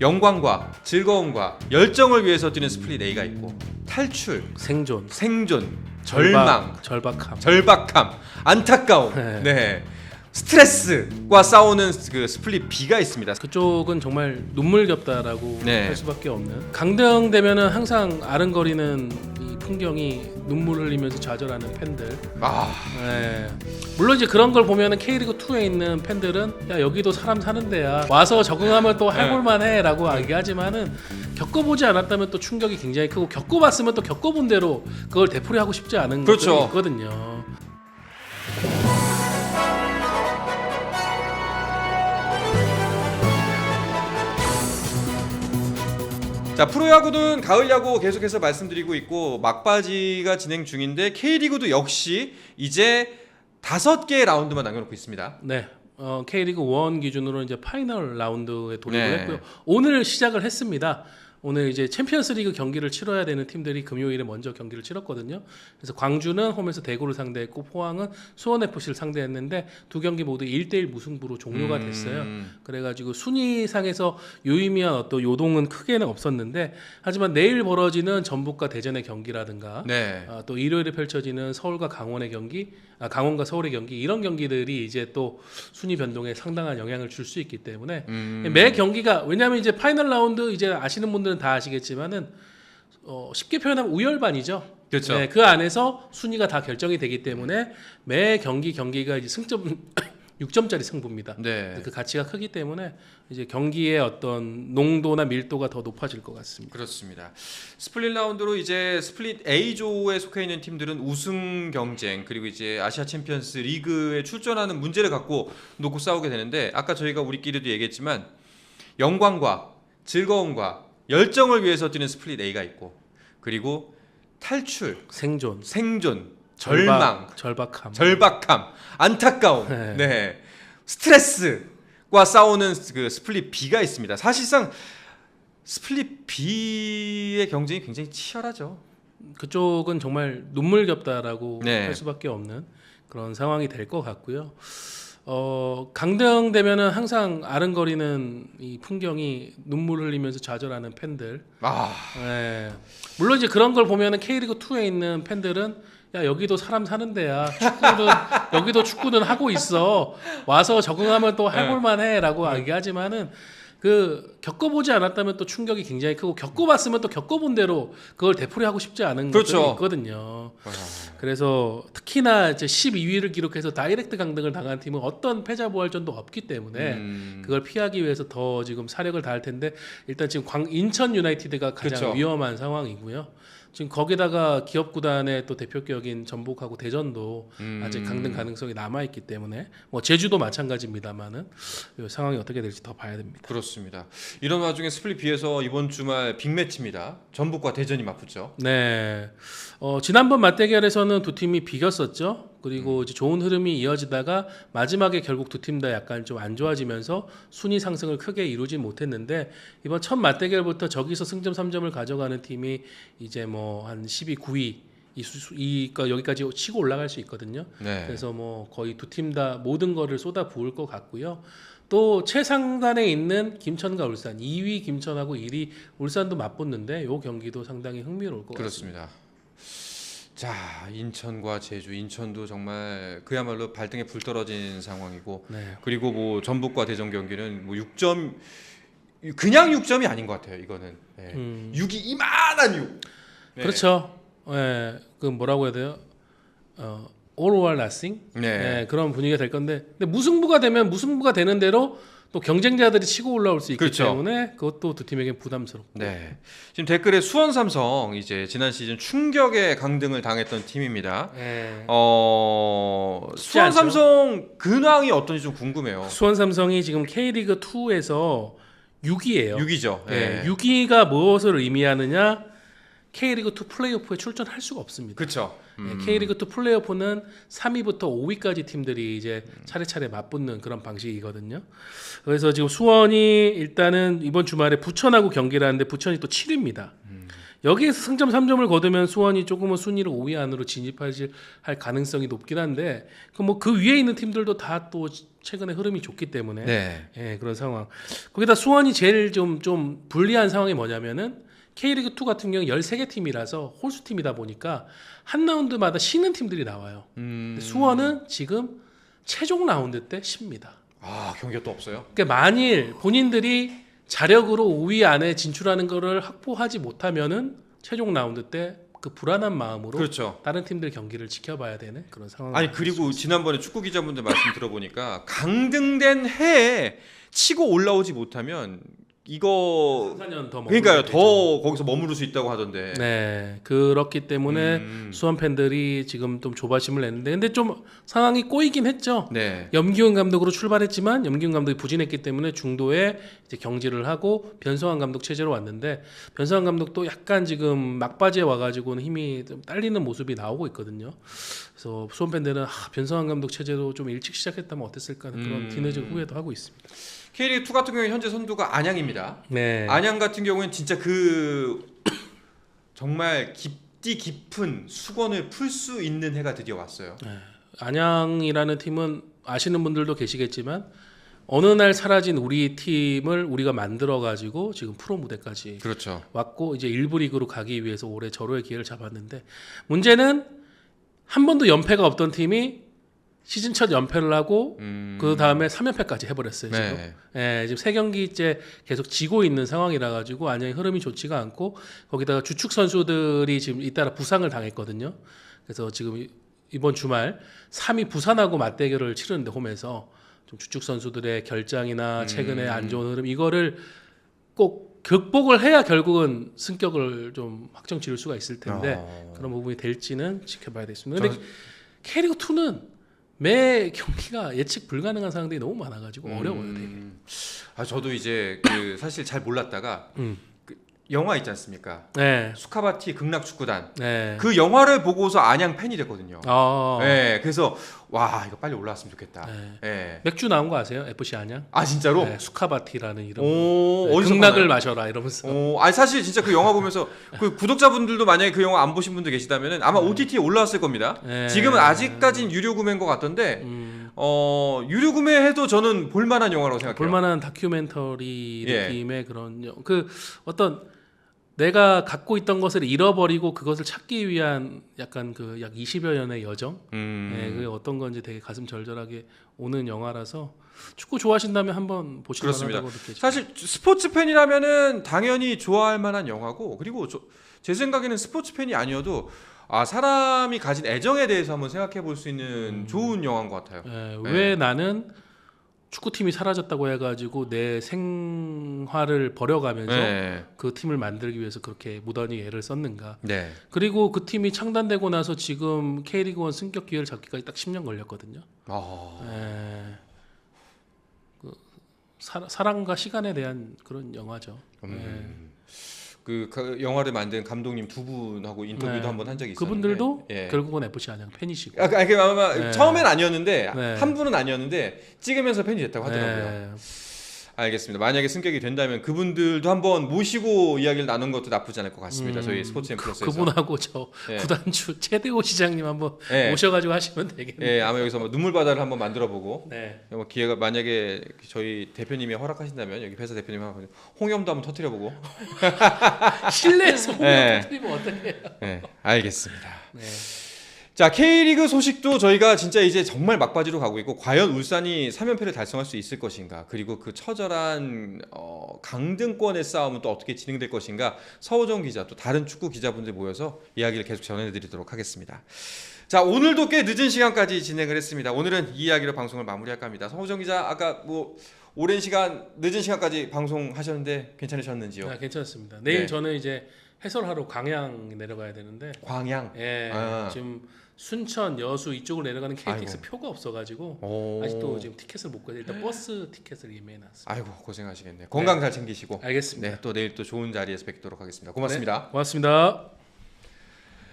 영광과 즐거움과 열정을 위해서 뛰는 스플릿 A가 있고 탈출, 생존, 생존, 절망, 절박, 절박함. 절박함, 안타까움, 네. 네. 스트레스과 싸우는 그 스플릿 B가 있습니다. 그쪽은 정말 눈물겹다라고 네. 할 수밖에 없는. 강등 되면은 항상 아른거리는 이 풍경이 눈물 흘리면서 좌절하는 팬들. 아, 네. 물론 이제 그런 걸 보면은 K리그 2에 있는 팬들은 야 여기도 사람 사는 데야 와서 적응하면 또 네. 해볼만해라고 얘기하지만은 겪어보지 않았다면 또 충격이 굉장히 크고 겪어봤으면 또 겪어본 대로 그걸 되풀이하고 싶지 않은 그렇죠. 것들이 있거든요. 자 프로야구는 가을 야구 계속해서 말씀드리고 있고 막바지가 진행 중인데 K리그도 역시 이제 다섯 개의 라운드만 남겨놓고 있습니다. 네. 어, K리그 1 기준으로 이제 파이널 라운드에 돌입을 네. 했고요. 오늘 시작을 했습니다. 오늘 이제 챔피언스리그 경기를 치러야 되는 팀들이 금요일에 먼저 경기를 치렀거든요. 그래서 광주는 홈에서 대구를 상대했고 포항은 수원 FC를 상대했는데 두 경기 모두 1대1 무승부로 종료가 음. 됐어요. 그래가지고 순위상에서 유의미한 어떤 요동은 크게는 없었는데 하지만 내일 벌어지는 전북과 대전의 경기라든가 네. 아, 또 일요일에 펼쳐지는 서울과 강원의 경기, 아, 강원과 서울의 경기 이런 경기들이 이제 또 순위 변동에 상당한 영향을 줄 수 있기 때문에 음. 매 경기가 왜냐하면 이제 파이널 라운드 이제 아시는 분들 은 다 아시겠지만은 어, 쉽게 표현하면 우열반이죠. 그렇죠. 네, 그 안에서 순위가 다 결정이 되기 때문에 매 경기 경기가 이제 승점 6점짜리 승부입니다. 네. 그 가치가 크기 때문에 이제 경기의 어떤 농도나 밀도가 더 높아질 것 같습니다. 그렇습니다. 스플릿 라운드로 이제 스플릿 A조에 속해 있는 팀들은 우승 경쟁 그리고 이제 아시아 챔피언스 리그에 출전하는 문제를 갖고 놓고 싸우게 되는데 아까 저희가 우리끼리도 얘기했지만 영광과 즐거움과 열정을 위해서 뛰는 스플릿 A가 있고 그리고 탈출, 생존, 생존, 절망, 절박, 절박 함. 절박함, 안타까움, 네. 네. 스트레스과 싸우는 그 스플릿 B가 있습니다. 사실상 스플릿 B의 경쟁이 굉장히 치열하죠. 그쪽은 정말 눈물겹다라고 네. 할 수밖에 없는 그런 상황이 될 것 같고요. 어, 강등 되면은 항상 아른거리는 이 풍경이 눈물 흘리면서 좌절하는 팬들. 아, 예. 물론 이제 그런 걸 보면은 K리그 2에 있는 팬들은 야 여기도 사람 사는 데야 축구는 여기도 축구는 하고 있어 와서 적응하면 또 네. 해볼만해라고 얘기하지만은 그 겪어보지 않았다면 또 충격이 굉장히 크고 겪어봤으면 또 겪어본 대로 그걸 되풀이하고 싶지 않은 그렇죠. 것들이 있거든요. 그래서 특히나 이제 12위를 기록해서 다이렉트 강등을 당한 팀은 어떤 패자 부활전도 없기 때문에 음, 그걸 피하기 위해서 더 지금 사력을 다할 텐데 일단 지금 광 인천 유나이티드가 가장 그쵸. 위험한 상황이고요. 지금 거기다가 기업 구단의 또 대표격인 전북하고 대전도 음. 아직 강등 가능성이 남아 있기 때문에 뭐 제주도 마찬가지입니다만은 이 상황이 어떻게 될지 더 봐야 됩니다. 그렇습니다. 이런 와중에 스플릿 B에서 이번 주말 빅매치입니다. 전북과 대전이 맞붙죠. 네. 어, 지난번 맞대결에서는 두 팀이 비겼었죠. 음. 그리고 이제 좋은 흐름이 이어지다가 마지막에 결국 두 팀 다 약간 좀 안 좋아지면서 순위 상승을 크게 이루지 못했는데 이번 첫 맞대결부터 저기서 승점 3점을 가져가는 팀이 이제 뭐 한 12, 9위 이, 수, 이거 여기까지 치고 올라갈 수 있거든요. 네. 그래서 뭐 거의 두 팀 다 모든 거를 쏟아 부을 것 같고요. 또 최상단에 있는 김천과 울산, 2위 김천하고 1위 울산도 맞붙는데 요 경기도 상당히 흥미로울 것 같습니다. 그렇습니다. 자, 인천과 제주, 인천도 정말 그야말로 발등에 불 떨어진 상황이고 네. 그리고 뭐 전북과 대전 경기는 뭐 6점 그냥 6점이 아닌 것 같아요. 이거는 네. 음. 6이 이만한 6. 네. 그렇죠. 예, 그 뭐라고 해야 돼요? 어, all or nothing. 네. 예, 그런 분위기가 될 건데, 근데 무승부가 되면 무승부가 되는 대로 또 경쟁자들이 치고 올라올 수 있기 그렇죠. 때문에 그것도 두 팀에게 부담스럽고. 네. 지금 댓글에 수원 삼성 이제 지난 시즌 충격의 강등을 당했던 팀입니다. 예. 어, 수원 않죠. 삼성 근황이 어떤지 좀 궁금해요. 수원 삼성이 지금 K리그 2에서 6위예요. 6위죠. 예, 6위가 무엇을 의미하느냐? K리그 2 플레이오프에 출전할 수가 없습니다. 그렇죠. 네, K리그 2 플레이오프는 3위부터 5위까지 팀들이 이제 차례차례 맞붙는 그런 방식이거든요. 그래서 지금 수원이 일단은 이번 주말에 부천하고 경기를 하는데 부천이 또 7위입니다. 여기에서 승점 3점을 거두면 수원이 조금은 순위를 5위 안으로 진입하실 할 가능성이 높긴 한데 그 뭐 그 위에 있는 팀들도 다 또 최근에 흐름이 좋기 때문에 네. 예, 그런 상황. 거기다 수원이 제일 좀좀 불리한 상황이 뭐냐면은 K리그 2 같은 경우 13개 팀이라서 홀수 팀이다 보니까 한 라운드마다 쉬는 팀들이 나와요. 음. 수원은 지금 최종 라운드 때 쉽니다. 아 경기가 또 없어요. 그러니까 만일 본인들이 자력으로 5위 안에 진출하는 거를 확보하지 못하면은 최종 라운드 때 그 불안한 마음으로 그렇죠. 다른 팀들 경기를 지켜봐야 되는 그런 상황. 아니 그리고 지난번에 축구 기자분들 말씀 들어보니까 강등된 해에 치고 올라오지 못하면 이거 4년 더 그러니까요 되죠. 더 거기서 머무를 수 있다고 하던데. 네, 그렇기 때문에 음. 수원 팬들이 지금 좀 조바심을 냈는데, 근데 좀 상황이 꼬이긴 했죠. 네. 염기훈 감독으로 출발했지만 염기훈 감독이 부진했기 때문에 중도에 이제 경질을 하고 변성환 감독 체제로 왔는데 변성환 감독도 약간 지금 막바지에 와가지고는 힘이 좀 딸리는 모습이 나오고 있거든요. 그래서 수원 팬들은 아, 변성환 감독 체제도 좀 일찍 시작했다면 어땠을까 하는 그런 음. 뒤늦은 후회도 하고 있습니다. K리그 2 같은 경우에 현재 선두가 안양입니다. 네. 안양 같은 경우에는 진짜 그 정말 깊디 깊은 수건을 풀 수 있는 해가 드디어 왔어요. 안양이라는 팀은 아시는 분들도 계시겠지만 어느 날 사라진 우리 팀을 우리가 만들어 가지고 지금 프로 무대까지 그렇죠. 왔고 이제 일부 리그로 가기 위해서 올해 절호의 기회를 잡았는데 문제는 한 번도 연패가 없던 팀이 시즌 첫 연패를 하고 음. 그 다음에 3연패까지 해버렸어요 지금. 네. 예, 지금 세 경기째 계속 지고 있는 상황이라 가지고 안양의 흐름이 좋지가 않고 거기다가 주축 선수들이 지금 잇따라 부상을 당했거든요. 그래서 지금 이- 이번 주말 3위 부산하고 맞대결을 치르는데 홈에서 좀 주축 선수들의 결장이나 최근에 음. 안 좋은 흐름 이거를 꼭 극복을 해야 결국은 승격을 좀 확정 지을 수가 있을 텐데 어. 그런 부분이 될지는 지켜봐야 되겠습니다. 근데 K리그 2는 매 경기가 예측 불가능한 상황들이 너무 많아가지고 어려워요, 되게. 음. 아 저도 이제 그 사실 잘 몰랐다가 음. 그 영화 있지 않습니까? 네, 수카바티 극락 축구단. 네. 그 영화를 보고서 안양 팬이 됐거든요. 어, 네, 그래서 와 이거 빨리 올라왔으면 좋겠다. 네. 네. 맥주 나온 거 아세요? FC 안양? 아 진짜로? 네, 수카바티라는 이름. 오 네, 어디서 극락을? 마셔라 이러면서. 어, 아니 사실 진짜 그 영화 보면서 그 구독자분들도 만약에 그 영화 안 보신 분들 계시다면은 아마 OTT에 올라왔을 겁니다. 네. 지금은 아직까진 유료 구매인 것 같던데 음, 어 유료 구매해도 저는 볼만한 영화라고 생각해요. 볼만한 다큐멘터리 예. 느낌의 그런 영- 그 어떤 내가 갖고 있던 것을 잃어버리고 그것을 찾기 위한 약간 그 약 20여 년의 여정. 음. 네, 그게 어떤 건지 되게 가슴 절절하게 오는 영화라서 축구 좋아하신다면 한번 그렇습니다. 만하다고 느껴집니다. 사실 스포츠 팬이라면은 당연히 좋아할 만한 영화고 그리고 저, 제 생각에는 스포츠 팬이 아니어도 아 사람이 가진 애정에 대해서 한번 생각해 볼 수 있는 좋은 영화인 것 같아요. 예, 네. 왜 나는 축구팀이 사라졌다고 해가지고 내 생활을 버려가면서 네. 그 팀을 만들기 위해서 그렇게 무던히 애를 썼는가. 네. 그리고 그 팀이 창단되고 나서 지금 K리그1 승격 기회를 잡기까지 딱 10년 걸렸거든요. 아. 예. 그 사, 사랑과 시간에 대한 그런 영화죠. 음. 그 가- 영화를 만든 감독님 두 분하고 인터뷰도 네. 한번 한 적이 있었는데 그분들도 예. 결국은 FC 안양 팬이시고. 아, 그- 아, 그 아마 네. 처음엔 아니었는데 네. 한 분은 아니었는데 찍으면서 팬이 됐다고 하더라고요. 예. 알겠습니다. 만약에 승격이 된다면 그분들도 한번 모시고 이야기를 나누는 것도 나쁘지 않을 것 같습니다. 음, 저희 스포츠 엠플러스에서. 그 분하고 저 예. 구단주 최대호 시장님 한번 예. 모셔가지고 하시면 되겠네요. 예, 아마 여기서 뭐 눈물 바다를 한번 만들어 보고 네. 뭐 기회가 만약에 저희 대표님이 허락하신다면 여기 회사 대표님 한번 홍염도 한번 터트려 보고. 실내에서 예. 터뜨리면 어떡해요? 네, 알겠습니다. 네. 자, K리그 소식도 저희가 진짜 이제 정말 막바지로 가고 있고 과연 울산이 3연패를 달성할 수 있을 것인가? 그리고 그 처절한 어, 강등권의 싸움은 또 어떻게 진행될 것인가? 서호정 기자 또 다른 축구 기자분들 모여서 이야기를 계속 전해 드리도록 하겠습니다. 자, 오늘도 꽤 늦은 시간까지 진행을 했습니다. 오늘은 이 이야기로 방송을 마무리할까 합니다. 서호정 기자 아까 뭐 오랜 시간 늦은 시간까지 방송하셨는데 괜찮으셨는지요? 아, 괜찮습니다. 내일 네. 저는 이제 해설하러 광양 내려가야 되는데 광양. 예, 아. 지금 순천, 여수 이쪽으로 내려가는 KTX 아이고. 표가 없어가지고 오. 아직도 지금 티켓을 못 구해서 일단 버스 티켓을 예매해놨습니다. 아이고 고생하시겠네요. 건강 잘 챙기시고. 알겠습니다. 네, 또 내일 또 좋은 자리에서 뵙도록 하겠습니다. 고맙습니다. 네, 고맙습니다.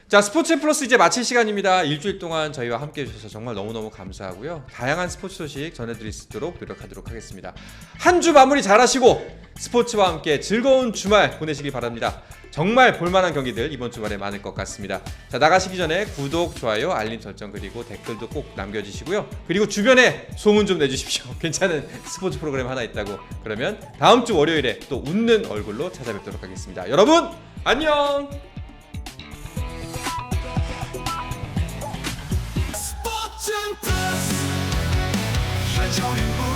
자, 스포츠 플러스 이제 마칠 시간입니다. 일주일 동안 저희와 함께 해주셔서 정말 너무너무 감사하고요. 다양한 스포츠 소식 전해드릴 수 있도록 노력하도록 하겠습니다. 한 주 마무리 잘 하시고 스포츠와 함께 즐거운 주말 보내시기 바랍니다. 정말 볼만한 경기들 이번 주말에 많을 것 같습니다. 자 나가시기 전에 구독, 좋아요, 알림 설정 그리고 댓글도 꼭 남겨주시고요. 그리고 주변에 소문 좀 내주십시오. 괜찮은 스포츠 프로그램 하나 있다고. 그러면 다음 주 월요일에 또 웃는 얼굴로 찾아뵙도록 하겠습니다. 여러분 안녕. 플러스 한정의